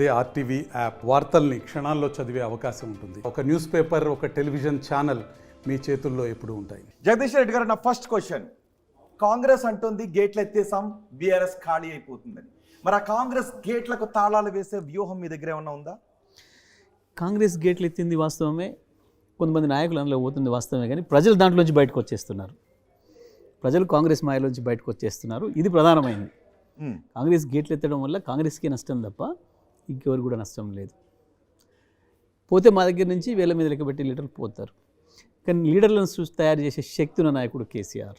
అదే RTV app వార్తల్ని క్షణాల్లో చదివే అవకాశం ఉంటుంది. ఒక న్యూస్ పేపర్ ఒక టెలివిజన్ ఛానల్ మీ చేతుల్లో ఎప్పుడూ ఉంటాయి. జగదీష్ రెడ్డి గారు నా ఫస్ట్ క్వశ్చన్. కాంగ్రెస్ అంటుంది గేట్లు ఎత్తేసాం బీఆర్ఎస్ ఖాళీ అయిపోతుందని. మరి ఆ కాంగ్రెస్ గేట్లకు తాళాలు వేసే వ్యూహం మీ దగ్గర ఏమన్నా ఉందా? కాంగ్రెస్ గేట్లు ఎత్తింది వాస్తవమే కొంతమంది నాయకులు అందులో పోతుంది వాస్తవమే కానీ ప్రజలు దాంట్లోంచి బయటకు వచ్చేస్తున్నారు. ప్రజలు కాంగ్రెస్ మాయలోంచి బయటకు వచ్చేస్తున్నారు. ఇది ప్రధానమైనది కాంగ్రెస్ గేట్లు ఎత్తడం వల్ల కాంగ్రెస్కి నష్టం తప్ప ఇంకెవరు కూడా నష్టం లేదు. పోతే మా దగ్గర నుంచి వేల మీద లెక్కబెట్టి లీడర్లు పోతారు. కానీ లీడర్లను చూసి తయారు చేసే శక్తి ఉన్న నాయకుడు కేసీఆర్.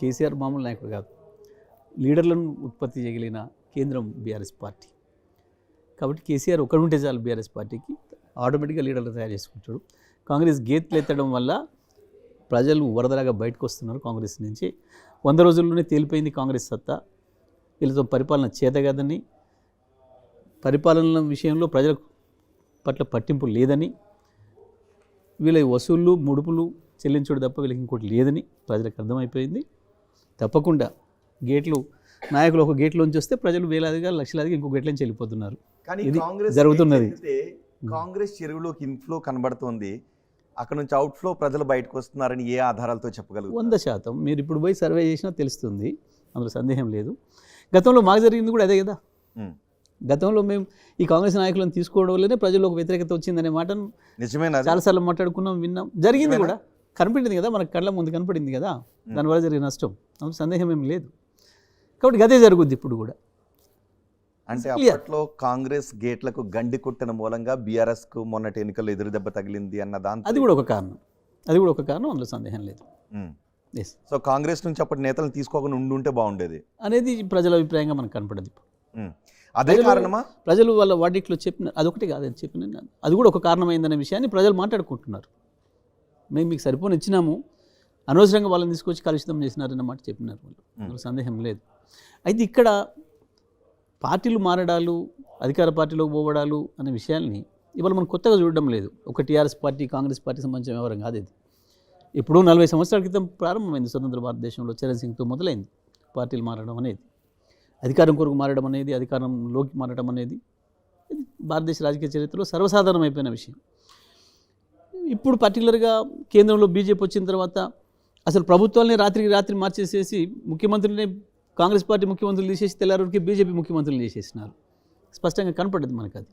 కేసీఆర్ మామూలు నాయకుడు కాదు. లీడర్లను ఉత్పత్తి చేయగలిగిన కేంద్రం బీఆర్ఎస్ పార్టీ. కాబట్టి కేసీఆర్ ఒకడు ఉంటే చాలు బీఆర్ఎస్ పార్టీకి ఆటోమేటిక్గా లీడర్లు తయారు చేసుకుంటాడు. కాంగ్రెస్ గేట్లు ఎత్తడం వల్ల ప్రజలు వరదలాగా బయటకు వస్తున్నారు కాంగ్రెస్ నుంచి. వంద రోజుల్లోనే తేలిపోయింది కాంగ్రెస్ సత్తా. వీళ్ళతో పరిపాలన చేతగదని పరిపాలన విషయంలో ప్రజల పట్ల పట్టింపు లేదని వీళ్ళ వసూళ్ళు ముడుపులు చెల్లించుడు తప్ప వీళ్ళకి ఇంకోటి లేదని ప్రజలకు అర్థమైపోయింది. తప్పకుండా గేట్లు నాయకులు ఒక గేట్లోంచి వస్తే ప్రజలు వేలాదిగా లక్షలాదిగా ఇంకో గేట్లోంచి వెళ్ళిపోతున్నారు. కానీ ఇది కాంగ్రెస్ జరుగుతున్నది. కాంగ్రెస్ చెరువులోకి ఇన్ఫ్లో కనబడుతోంది. అక్కడ నుంచి అవుట్ఫ్లో ప్రజలు బయటకు వస్తున్నారని ఏ ఆధారాలతో చెప్పగలుగుతారు? వంద శాతం. మీరు ఇప్పుడు పోయి సర్వే చేసినా తెలుస్తుంది. అందులో సందేహం లేదు. గతంలో మాకు జరిగింది కూడా అదే కదా? గతంలో మేము ఈ కాంగ్రెస్ నాయకులను తీసుకోవడం వల్లనే ప్రజల్లో ఒక వ్యతిరేకత వచ్చిందనే మాటను నిజమేనా? చాలాసార్లు మాట్లాడుకున్నాం విన్నాం. జరిగింది కూడా. కనపడింది కదా మనకు కళ్ళ ముందు కనపడింది కదా? దానివల్ల జరిగిన నష్టం. సందేహం ఏం లేదు. కాబట్టి గదే జరుగుద్ది ఇప్పుడు కూడా. అంటే. అప్పట్లో కాంగ్రెస్ గేట్లకు గండి కొట్టిన మూలంగా బీఆర్ఎస్కు మొన్నటి ఎన్నికల్లో ఎదురు దెబ్బ తగిలింది అన్న దాంతో అది కూడా ఒక కారణం. అది కూడా ఒక కారణం అందులో సందేహం లేదు. సో కాంగ్రెస్ నుంచి అప్పటి నేతలను తీసుకోకుండా ఉండుంటే బాగుండేది. అనేది ప్రజల అభిప్రాయంగా మనకు కనపడదు ఇప్పుడు. అదే కారణమా? ప్రజలు వాళ్ళ వాటిట్లో చెప్పిన అదొకటి కాదని చెప్పిన. అది కూడా ఒక కారణమైందనే విషయాన్ని ప్రజలు మాట్లాడుకుంటున్నారు. మేము మీకు సరిపోని ఇచ్చినాము అనవసరంగా వాళ్ళని తీసుకొచ్చి కలుషితం చేసినారన్న మాట చెప్పినారు వాళ్ళు. సందేహం లేదు. అయితే ఇక్కడ పార్టీలు మారడాలు అధికార పార్టీలోకి పోవడాలు అనే విషయాల్ని ఇవాళ మనం కొత్తగా చూడడం లేదు. ఒక టీఆర్ఎస్ పార్టీ కాంగ్రెస్ పార్టీ సంబంధించిన వ్యవహారం కాదు ఇది. ఇప్పుడు నలభై సంవత్సరాల క్రితం ప్రారంభమైంది స్వతంత్ర భారతదేశంలో చరణ్ సింగ్తో మొదలైంది పార్టీలు మారడం అనేది. అధికారం కొరకు మారడం అనేది అధికారంలోకి మారడం అనేది ఇది భారతదేశ రాజకీయ చరిత్రలో సర్వసాధారణమైపోయిన విషయం. ఇప్పుడు పర్టికులర్గా కేంద్రంలో బీజేపీ వచ్చిన తర్వాత అసలు ప్రభుత్వాన్ని రాత్రికి రాత్రి మార్చేసేసి ముఖ్యమంత్రిని కాంగ్రెస్ పార్టీ ముఖ్యమంత్రులు తీసేసి తెల్లారికి బీజేపీ ముఖ్యమంత్రులు చేసేసినారు. స్పష్టంగా కనపడ్డది మనకు అది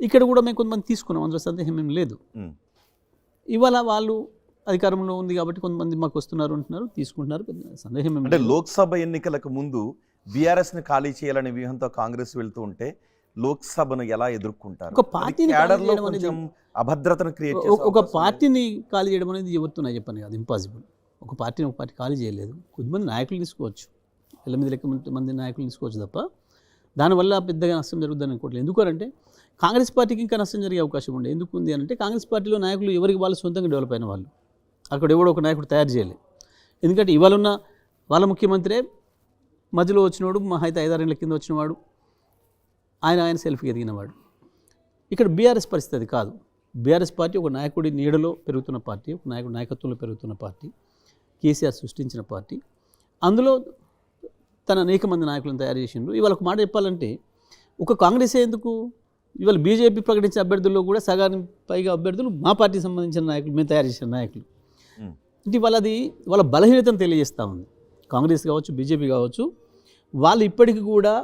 ఇక్కడ కూడా మేము కొంతమంది తీసుకున్నాం అందులో సందేహం ఏం లేదు. ఇవాళ వాళ్ళు అధికారంలో ఉంది కాబట్టి కొంతమంది మాకు వస్తున్నారు అంటున్నారు తీసుకుంటున్నారు పెద్ద సందేహం అంటే. లోక్సభ ఎన్నికలకు ముందు బీఆర్ఎస్ని ఖాళీ చేయాలనే వ్యూహంతో కాంగ్రెస్ వెళ్తూ ఉంటే లోక్సభను ఎలా ఎదుర్కొంటారు? ఒక పార్టీని అభద్రతను క్రియేట్ ఒక- పార్టీని ఖాళీ చేయడం అనేది ఎవరితో చెప్పాను కాదు ఇంపాసిబుల్ ఒక పార్టీని ఒక పార్టీ ఖాళీ చేయలేదు. కొద్దిమంది నాయకులు తీసుకోవచ్చు. వేల మీద లెక్క మంది- నాయకులు తీసుకోవచ్చు తప్ప దానివల్ల పెద్దగా నష్టం జరుగుతుందని అనుకోవట్లేదు. ఎందుకంటే కాంగ్రెస్ పార్టీకి ఇంకా నష్టం జరిగే అవకాశం ఉండే. ఎందుకు ఉంది అంటే కాంగ్రెస్ పార్టీలో నాయకులు ఎవరికి వాళ్ళు సొంతంగా డెవలప్ అయిన వాళ్ళు. అక్కడ ఎవడో ఒక నాయకుడు తయారు చేయాలి. ఎందుకంటే ఇవాళ ఉన్న వాళ్ళ ముఖ్యమంత్రే మధ్యలో వచ్చినవాడు మా అయితే ఐదారేళ్ళ కింద వచ్చినవాడు. ఆయన ఆయన సెల్ఫీ ఎదిగినవాడు. ఇక్కడ బీఆర్ఎస్ పరిస్థితి అది కాదు. బీఆర్ఎస్ పార్టీ ఒక నాయకుడి నీడలో పెరుగుతున్న పార్టీ ఒక నాయకుడి నాయకత్వంలో పెరుగుతున్న పార్టీ కేసీఆర్ సృష్టించిన పార్టీ. అందులో తన అనేక మంది నాయకులను తయారు చేసిండ్రు. ఇవాళ ఒక మాట చెప్పాలంటే ఒక కాంగ్రెస్ ఎందుకు? ఇవాళ బీజేపీ ప్రకటించిన అభ్యర్థుల్లో కూడా సగానికి పైగా అభ్యర్థులు మా పార్టీకి సంబంధించిన నాయకులు మేము తయారు చేసిన నాయకులు. ఇది అంటే వాళ్ళ వాళ్ళ బలహీనతను తెలియజేస్తూ ఉంది. కాంగ్రెస్ కావచ్చు బీజేపీ కావచ్చు వాళ్ళు ఇప్పటికీ కూడా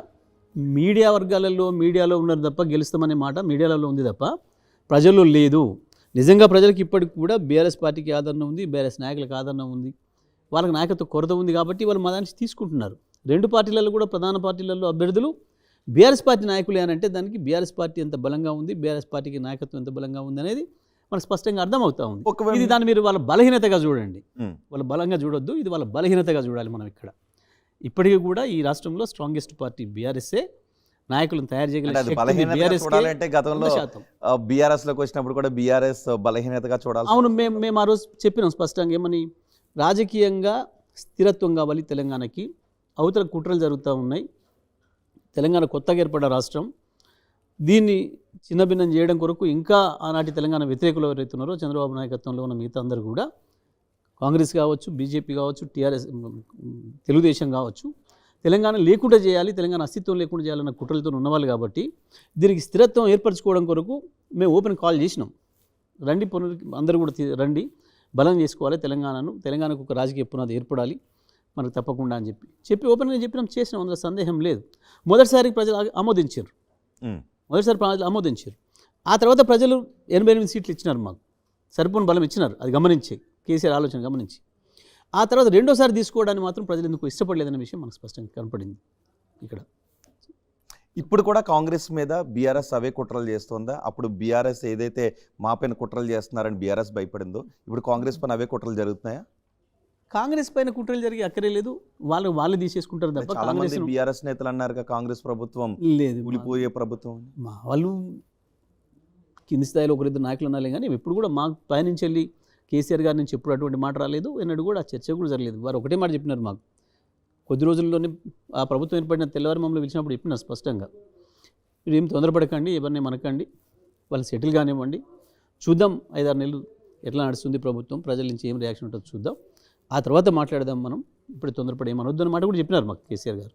మీడియా వర్గాలలో మీడియాలో ఉన్నారు తప్ప గెలుస్తామనే మాట మీడియాలలో ఉంది తప్ప ప్రజల్లో లేదు. నిజంగా ప్రజలకు ఇప్పటికి కూడా బీఆర్ఎస్ పార్టీకి ఆదరణ ఉంది బీఆర్ఎస్ నాయకులకు ఆదరణ ఉంది. వాళ్ళకి నాయకత్వ కొరత ఉంది కాబట్టి వాళ్ళు మా దానికి తీసుకుంటున్నారు. రెండు పార్టీలలో కూడా ప్రధాన పార్టీలలో అభ్యర్థులు బీఆర్ఎస్ పార్టీ నాయకులే అని అంటే దానికి బీఆర్ఎస్ పార్టీ ఎంత బలంగా ఉంది బీఆర్ఎస్ పార్టీకి నాయకత్వం ఎంత బలంగా ఉంది అనేది మనకు స్పష్టంగా అర్థమవుతా ఉంది. ఇది దాన్ని మీరు వాళ్ళ బలహీనతగా చూడండి. వాళ్ళ బలంగా చూడొద్దు ఇది వాళ్ళ బలహీనతగా చూడాలి మనం ఇక్కడ. ఇప్పటికీ కూడా ఈ రాష్ట్రంలో స్ట్రాంగెస్ట్ పార్టీ బీఆర్ఎస్ఏ. నాయకులను తయారు అంటే చేయగలిగే అది శక్తి ఉంది బలహీనతగా BRS కే చూడాలంటే గతంలో వంద శాతం. బీఆర్ఎస్లోకి వచ్చినప్పుడు కూడా బీఆర్ఎస్ బలహీనతగా చూడాలి అవును మేము మేము ఆ రోజు చెప్పినాం స్పష్టంగా ఏమని రాజకీయంగా స్థిరత్వం కావాలి తెలంగాణకి. అవతల కుట్రలు జరుగుతూ ఉన్నాయి. తెలంగాణ కొత్తగా ఏర్పడ్డ రాష్ట్రం. దీన్ని చిన్నభిన్నం చేయడం కొరకు ఇంకా ఆనాటి తెలంగాణ వ్యతిరేకులు ఎవరైతే ఉన్నారో చంద్రబాబు నాయకత్వంలో ఉన్న మిగతా అందరూ కూడా కాంగ్రెస్ కావచ్చు బీజేపీ కావచ్చు టీఆర్ఎస్ తెలుగుదేశం కావచ్చు తెలంగాణ లేకుండా చేయాలి తెలంగాణ అస్తిత్వం లేకుండా చేయాలన్న కుట్రలతో ఉన్నవాళ్ళు కాబట్టి దీనికి స్థిరత్వం ఏర్పరచుకోవడం కొరకు మేము ఓపెన్ కాల్ చేసినాం. రండి పునరు అందరూ కూడా రండి. బలం చేసుకోవాలి తెలంగాణను. తెలంగాణకు ఒక రాజకీయ పునాది ఏర్పడాలి. మనకు తప్పకుండా అని చెప్పి. చెప్పి ఓపెన్గా చెప్పినాం చేసినాం. అందులో సందేహం లేదు. మొదటిసారి ప్రజలు ఆమోదించారు. మొదటిసారి ప్రజలు ఆమోదించారు. ఆ తర్వాత ప్రజలు ఎనభై ఎనిమిది సీట్లు ఇచ్చినారు మాకు. సరిపోని బలం ఇచ్చినారు. అది గమనించి కేసీఆర్ ఆలోచన గమనించి. ఆ తర్వాత రెండోసారి తీసుకోవడానికి మాత్రం ప్రజలు ఎందుకు ఇష్టపడలేదనే విషయం మనకు స్పష్టంగా కనపడింది ఇక్కడ. ఇప్పుడు కూడా కాంగ్రెస్ మీద బీఆర్ఎస్ అవే కుట్రలు చేస్తుందా? అప్పుడు బీఆర్ఎస్ ఏదైతే మా పైన కుట్రలు చేస్తున్నారని బీఆర్ఎస్ భయపడిందో ఇప్పుడు కాంగ్రెస్ పైన అవే కుట్రలు జరుగుతున్నాయా? కాంగ్రెస్ పైన కుట్రలు జరిగి అక్కరే లేదు. వాళ్ళు వాళ్ళు తీసేసుకుంటారు తప్ప కాంగ్రెస్ బీఆర్ఎస్ నేతలు అన్నారు కాంగ్రెస్ ప్రభుత్వం లేదు. కూలిపోయే ప్రభుత్వం వాళ్ళు కింది స్థాయిలో ఒకరిద్దరు నాయకులు ఉన్నాలే కానీ ఎప్పుడు కూడా మా పైనుంచి వెళ్ళి కేసీఆర్ గారి నుంచి ఎప్పుడు అటువంటి మాట రాలేదు. ఎన్నడూ కూడా ఆ చర్చ కూడా జరగలేదు. వారు ఒకటే మాట చెప్పినారు మాకు. కొద్ది రోజుల్లోనే ఆ ప్రభుత్వం ఏర్పడిన తెల్లవారి మమ్మల్ని పిలిచినప్పుడు చెప్పినారు స్పష్టంగా. మీరు ఏం తొందరపడకండి ఎవరిని మనకండి వాళ్ళు సెటిల్ కానివ్వండి. చూద్దాం ఐదారు నెలలు ఎట్లా నడుస్తుంది ప్రభుత్వం ప్రజల నుంచి ఏం రియాక్షన్ ఉంటుందో చూద్దాం. ఆ తర్వాత మాట్లాడదాం మనం. ఇప్పుడు తొందరపడి ఏమనొద్దు అన్నమాట కూడా చెప్పినారు మాకు కేసీఆర్ గారు.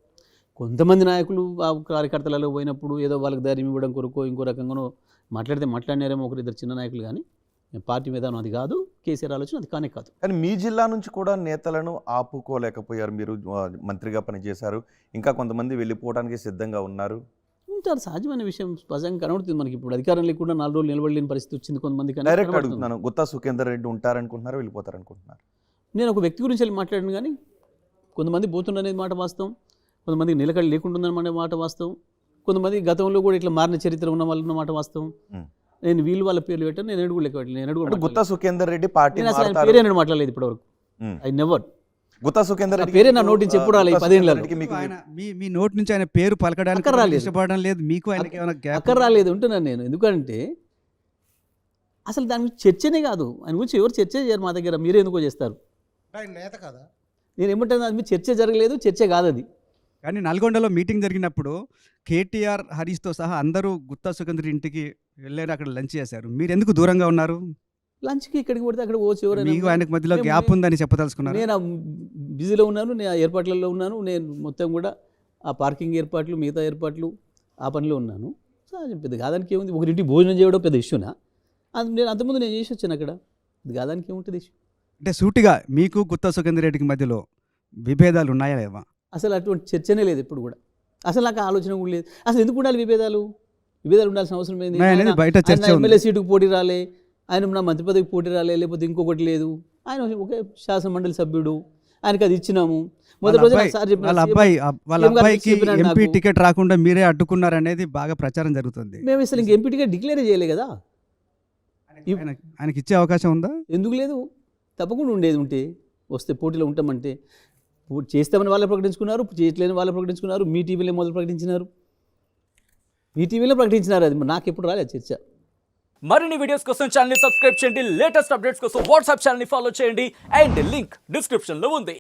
కొంతమంది నాయకులు ఆ కార్యకర్తలలో పోయినప్పుడు ఏదో వాళ్ళకి ధైర్యం ఇవ్వడం కొరకు ఇంకో రకంగానో మాట్లాడితే మాట్లాడినారేమో ఒకరిద్దరు చిన్న నాయకులు కానీ పార్టీ విధానం అది కాదు కేసీఆర్ ఆలోచన అది కానే కాదు. కానీ మీ జిల్లా నుంచి కూడా నేతలను ఆపుకోలేకపోయారు మీరు మంత్రిగా పనిచేశారు. ఇంకా కొంతమంది వెళ్ళిపోవడానికి సిద్ధంగా ఉన్నారు. ఉంటారు సహజమైన విషయం స్పష్టంగా కనబడుతుంది మనకి ఇప్పుడు. అధికారం లేకుండా నాలుగు రోజులు నిలబడలేని పరిస్థితి వచ్చింది కొంతమంది కానీ డైరెక్ట్. అడుగుతున్నాను. గుత్తా సుఖేందర్ రెడ్డి ఉంటారనుకుంటున్నారు వెళ్ళిపోతారనుకుంటున్నారు? నేను ఒక వ్యక్తి గురించి వెళ్ళి మాట్లాడాను కానీ కొంతమంది పోతుండనేది మాట వాస్తవం కొంతమందికి నిలకడ లేకుండా ఉందన్నమాట మాట వాస్తవం కొంతమంది గతంలో కూడా ఇట్లా మారిన చరిత్ర ఉన్న వాళ్ళు ఉన్న మాట వాస్తవం. నేను వీళ్ళు వాళ్ళ పేర్లు పెట్టాను నేను ఎడుగు లెక్క నేను ఎడుగు గుత్తా సుఖేందర్ రెడ్డి పార్టీ నేను అసలు ఆయన పేరే నేను మాట్లాడలేదు ఇప్పటివరకు. I never. గుత్తా సుఖేందర్ రెడ్డి పేరే నా నోటి నుంచి ఎప్పుడు రాలేదు, ఆయన మీ మీ నోటి నుంచి ఆయన పేరు పలకడానికి రాలేదు. ఇష్టపడడం లేదు. మీకు ఆయనకి ఏమైనా గ్యాప్ అక్కడ రాలేదు ఉంటున్నాను నేను. ఎందుకంటే అసలు దాని గురించి చర్చనే కాదు. ఆయన గురించి ఎవరు చర్చ చేయరు మా దగ్గర మీరే ఎందుకో చేస్తారు. ఆయన నేత కదా. నేను ఏమంటాను అది చర్చ జరగలేదు చర్చ కాదు అది. కానీ నల్గొండలో మీటింగ్ జరిగినప్పుడు కేటీఆర్ హరీష్తో సహా అందరూ గుత్తా సుగంధ్రి ఇంటికి వెళ్ళారు అక్కడ లంచ్ చేశారు. మీరు ఎందుకు దూరంగా ఉన్నారు? లంచ్కి ఇక్కడికి పడితే అక్కడ పోవచ్చు ఎవరైనా. మీకు ఆయనకు మధ్యలో గ్యాప్ ఉందని చెప్పదలుచుకున్నారు? నేను బిజీలో ఉన్నాను నేను ఆ ఏర్పాట్లలో ఉన్నాను నేను మొత్తం కూడా ఆ పార్కింగ్ ఏర్పాట్లు మిగతా ఏర్పాట్లు ఆ పనిలో ఉన్నాను. పెద్ద కాదానికి ఏముంది? ఒకరింటి భోజనం చేయడం పెద్ద ఇష్యూనా? అది నేను అంతకుముందు నేను చేసి వచ్చాను అక్కడ. ఇది కాదానికి ఏముంటుంది? ఇష్యూ అంటే సూటిగా మీకు గుత్తా సుగంధి రెడ్డికి మధ్యలో విభేదాలు ఉన్నాయా లేవా? అసలు అటువంటి చర్చనే లేదు ఇప్పుడు కూడా. అసలు నాకు ఆలోచన కూడా లేదు. అసలు ఎందుకు ఉండాలి విభేదాలు? విభేదాలు ఉండాల్సిన అవసరం ఏంది? బయట చర్చ ఎమ్మెల్యే సీటుకు పోటీ రాలే ఆయన నా మంత్రి పదవికి పోటీ రాలే లేకపోతే ఇంకొకటి లేదు. ఆయన ఒకే శాసన మండలి సభ్యుడు ఆయనకి అది ఇచ్చినాము. మొదటి రోజు వాళ్ళ అబ్బాయి అబ్- వాళ్ళ అబ్బాయికి ఎంపీ. టికెట్ రాకుండా మీరే అడ్డుకున్నారు అనేది బాగా ప్రచారం జరుగుతుంది. మేము అసలు ఇంక ఎంపీటీగా డిక్లేర్ చేయలే కదా. ఆయనకి ఇచ్చే అవకాశం ఉందా? ఎందుకు లేదు? తప్పకుండా ఉండేది ఉంటే వస్తే పోటీలో ఉంటామంటే చేస్తామని వాళ్ళు ప్రకటించుకున్నారు చేయట్లేని వాళ్ళు ప్రకటించుకున్నారు మీ టీవీలో మొదలు ప్రకటించినారు. మీ టీవీలో ప్రకటించినారు అది నాకు ఎప్పుడు రాలేదు చర్చ. మరిన్ని వీడియోస్ కోసం ఛానల్ సబ్స్క్రైబ్ చేయండి లేటెస్ట్ అప్డేట్స్ కోసం వాట్సాప్ ఛానల్ని ఫాలో చేయండి అండ్ లింక్ డిస్క్రిప్షన్లో ఉంది.